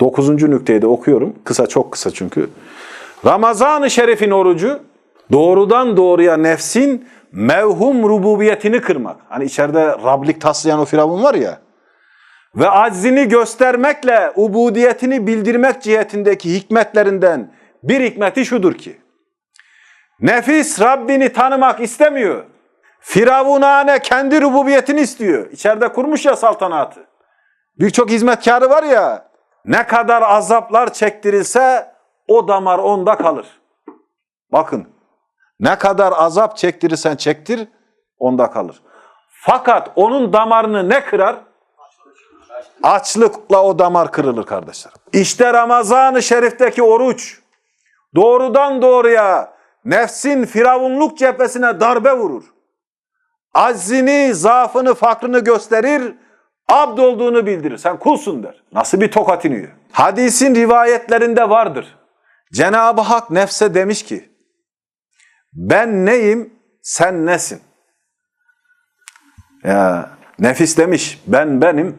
Dokuzuncu nükteyi de okuyorum. Kısa çok kısa çünkü. Ramazan-ı Şerif'in orucu doğrudan doğruya nefsin mevhum rububiyetini kırmak. Hani içeride Rablik taslayan o firavun var ya. Ve aczini göstermekle ubudiyetini bildirmek cihetindeki hikmetlerinden bir hikmeti şudur ki. Nefis Rabbini tanımak istemiyor. Firavunane kendi rububiyetini istiyor. İçeride kurmuş ya saltanatı. Birçok hizmetkarı var ya, ne kadar azaplar çektirilse o damar onda kalır. Bakın, ne kadar azap çektirirsen çektir, onda kalır. Fakat onun damarını ne kırar? Açlıkla o damar kırılır kardeşler. İşte Ramazan-ı Şerif'teki oruç doğrudan doğruya nefsin firavunluk cephesine darbe vurur. Aczini, zaafını, fakrını gösterir, abd olduğunu bildirir. Sen kulsun der. Nasıl bir tokat iniyor? Hadisin rivayetlerinde vardır. Cenab-ı Hak nefse demiş ki, ben neyim, sen nesin? Ya nefis demiş, ben benim,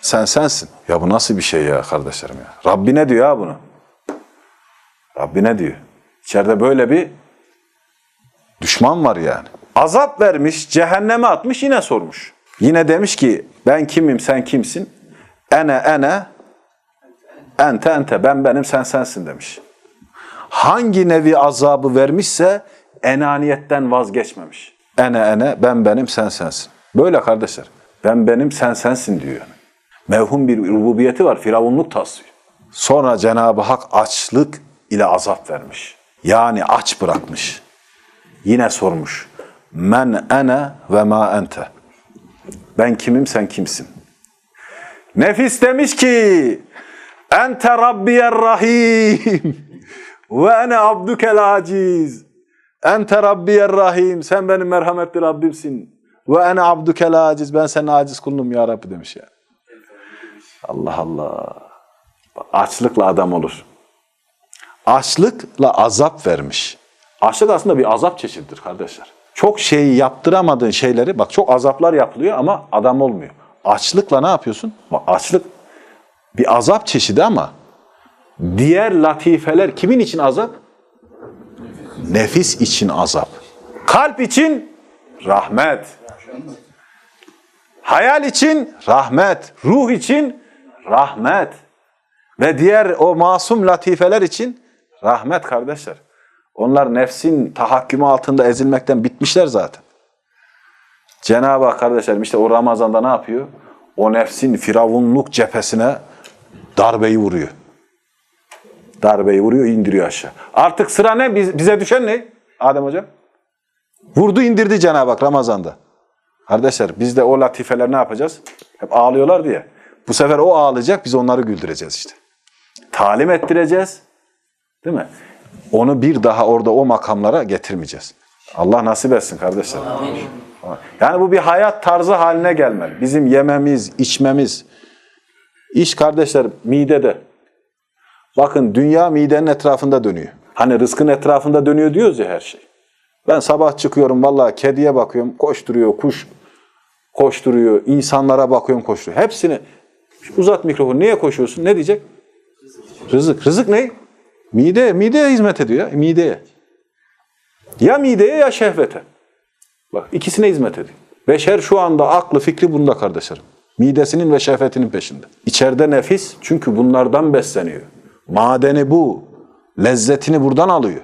sen sensin. Ya bu nasıl bir şey ya kardeşlerim ya? Rabbi ne diyor ya bunu? Rabbi ne diyor? İçeride böyle bir düşman var yani. Azap vermiş, cehenneme atmış yine sormuş. Yine demiş ki ben kimim sen kimsin? Ene ene ente ente ben benim sen sensin demiş. Hangi nevi azabı vermişse enaniyetten vazgeçmemiş. Ene ene ben benim sen sensin. Böyle kardeşler. Ben benim sen sensin diyor yani. Mevhum bir rububiyeti var. Firavunluk taslıyor. Sonra Cenab-ı Hak açlık ile azap vermiş. Yani aç bırakmış. Yine sormuş. Men ene ve ma ente. Ben kimim sen kimsin? Nefis demiş ki Ente Rabbiyer Rahim ve ene abdukel aciz. Ente Rabbiyer Rahim. Sen benim merhametli Rabbimsin. Ve ene abdukel aciz. Ben senin aciz kulunum ya Rabbi demiş ya. Allah Allah. Açlıkla adam olur. Açlıkla azap vermiş. Açlık aslında bir azap çeşididir kardeşler. Çok şeyi yaptıramadığın şeyleri, bak çok azaplar yapılıyor ama adam olmuyor. Açlıkla ne yapıyorsun? Bak açlık bir azap çeşidi ama diğer latifeler kimin için azap? Nefis için azap. Kalp için rahmet. Hayal için rahmet. Ruh için rahmet. Ve diğer o masum latifeler için rahmet kardeşler. Onlar nefsin tahakkümü altında ezilmekten bitmişler zaten. Cenab-ı Hak kardeşlerim işte o Ramazan'da ne yapıyor? O nefsin firavunluk cephesine darbeyi vuruyor. Darbeyi vuruyor, indiriyor aşağı. Artık sıra ne? Biz- Bize düşen ne? Adem Hocam? Vurdu indirdi Cenab-ı Hak Ramazan'da. Kardeşler biz de o latifeler ne yapacağız? Hep ağlıyorlar diye. Bu sefer o ağlayacak, biz onları güldüreceğiz işte. Talim ettireceğiz. Değil mi? Onu bir daha orada o makamlara getirmeyeceğiz. Allah nasip etsin kardeşler. Yani bu bir hayat tarzı haline gelmeli. Bizim yememiz, içmemiz. İş kardeşler midede. Bakın dünya midenin etrafında dönüyor. Hani rızkın etrafında dönüyor diyoruz ya her şey. Ben sabah çıkıyorum vallahi kediye bakıyorum koşturuyor, kuş koşturuyor, insanlara bakıyorum koşturuyor. Hepsini uzat mikrofonu niye koşuyorsun? Ne diyecek? Rızık. Rızık ne? Mide, mideye hizmet ediyor ya, mideye. Ya mideye ya şehvete. Bak ikisine hizmet ediyor. Beşer şu anda aklı fikri bunda kardeşlerim. Midesinin ve şehvetinin peşinde. İçeride nefis çünkü bunlardan besleniyor. Madeni bu. Lezzetini buradan alıyor.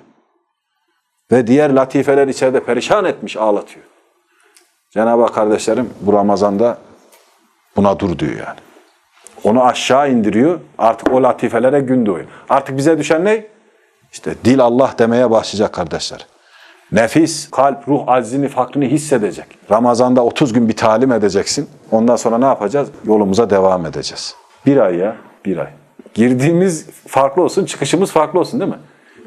Ve diğer latifeler içeride perişan etmiş, ağlatıyor. Cenab-ı Hak kardeşlerim bu Ramazan'da buna dur diyor yani. Onu aşağı indiriyor. Artık o latifelere gün doğuyor. Artık bize düşen ne? İşte dil Allah demeye başlayacak kardeşler. Nefis, kalp, ruh aczini, fakrını hissedecek. Ramazan'da 30 gün bir talim edeceksin. Ondan sonra ne yapacağız? Yolumuza devam edeceğiz. Bir ay ya, bir ay. Girdiğimiz farklı olsun, çıkışımız farklı olsun değil mi?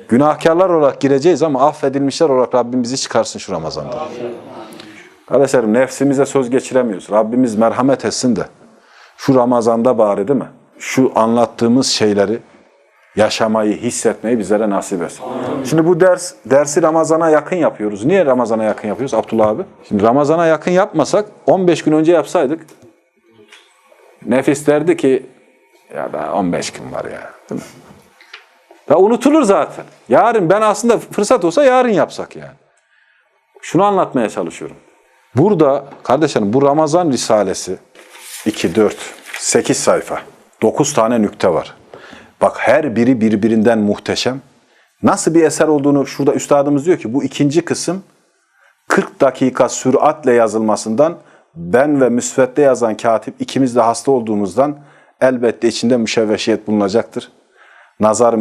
Günahkarlar olarak gireceğiz ama affedilmişler olarak Rabbim bizi çıkarsın şu Ramazan'da. Kardeşlerim nefsimize söz geçiremiyoruz. Rabbimiz merhamet etsin de şu Ramazan'da bari değil mi? Şu anlattığımız şeyleri yaşamayı, hissetmeyi bizlere nasip etsin. Şimdi bu ders dersi Ramazan'a yakın yapıyoruz. Niye Ramazan'a yakın yapıyoruz Abdullah abi? Şimdi Ramazan'a yakın yapmasak 15 gün önce yapsaydık nefis derdi ki Ya daha 15 gün var ya. Değil mi? Ya unutulur zaten. Yarın ben aslında fırsat olsa yarın yapsak yani. Şunu anlatmaya çalışıyorum. Burada kardeşlerim bu Ramazan Risalesi 2, 4, 8 sayfa. 9 tane nükte var. Bak her biri birbirinden muhteşem. Nasıl bir eser olduğunu şurada üstadımız diyor ki bu ikinci kısım 40 dakika süratle yazılmasından ben ve müsvedde yazan katip ikimiz de hasta olduğumuzdan elbette içinde müşevveşiyet bulunacaktır. Nazar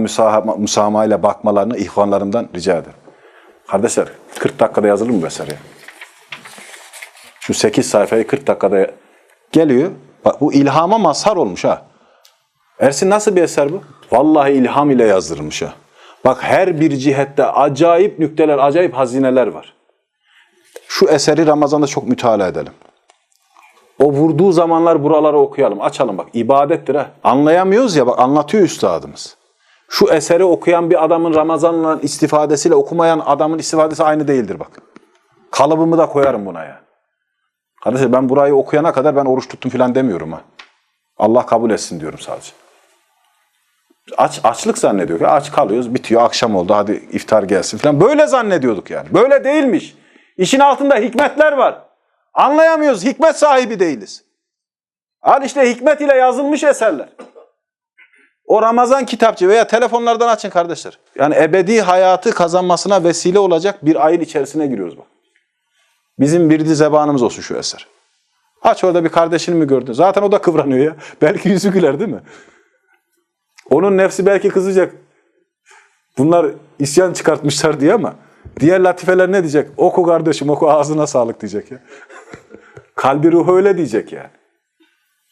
müsamaha ile bakmalarını ihvanlarımdan rica ederim. Kardeşler 40 dakikada yazılır mı bu eser ya? Şu 8 sayfayı 40 dakikada geliyor. Bak bu ilhama mazhar olmuş ha. Ersin nasıl bir eser bu? Vallahi ilham ile yazdırılmış ha. Bak her bir cihette acayip nükteler, acayip hazineler var. Şu eseri Ramazan'da çok mütalaa edelim. O vurduğu zamanlar buraları okuyalım. Açalım bak. ibadettir ha. Anlayamıyoruz ya bak anlatıyor üstadımız. Şu eseri okuyan bir adamın Ramazan'la istifadesiyle okumayan adamın istifadesi aynı değildir bak. Kalıbımı da koyarım buna ya. Kardeşler ben burayı okuyana kadar ben oruç tuttum falan demiyorum ha. Allah kabul etsin diyorum sadece. Aç, açlık zannediyor aç kalıyoruz bitiyor akşam oldu hadi iftar gelsin falan. Böyle zannediyorduk yani. Böyle değilmiş. İşin altında hikmetler var. Anlayamıyoruz. Hikmet sahibi değiliz. Al işte hikmet ile yazılmış eserler. O Ramazan kitapçı veya telefonlardan açın kardeşler. Yani ebedi hayatı kazanmasına vesile olacak bir ayın içerisine giriyoruz bak. Bizim birdi zebanımız olsun şu eser. Aç orada bir kardeşini mi gördün? Zaten o da kıvranıyor ya. Belki yüzü güler değil mi? Onun nefsi belki kızacak. Bunlar isyan çıkartmışlar diye ama diğer latifeler ne diyecek? Oku kardeşim oku ağzına sağlık diyecek ya. Kalbi ruhu öyle diyecek yani.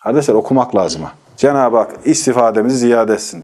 Kardeşler okumak lazım ha. Cenab-ı Hak istifademizi ziyade etsin.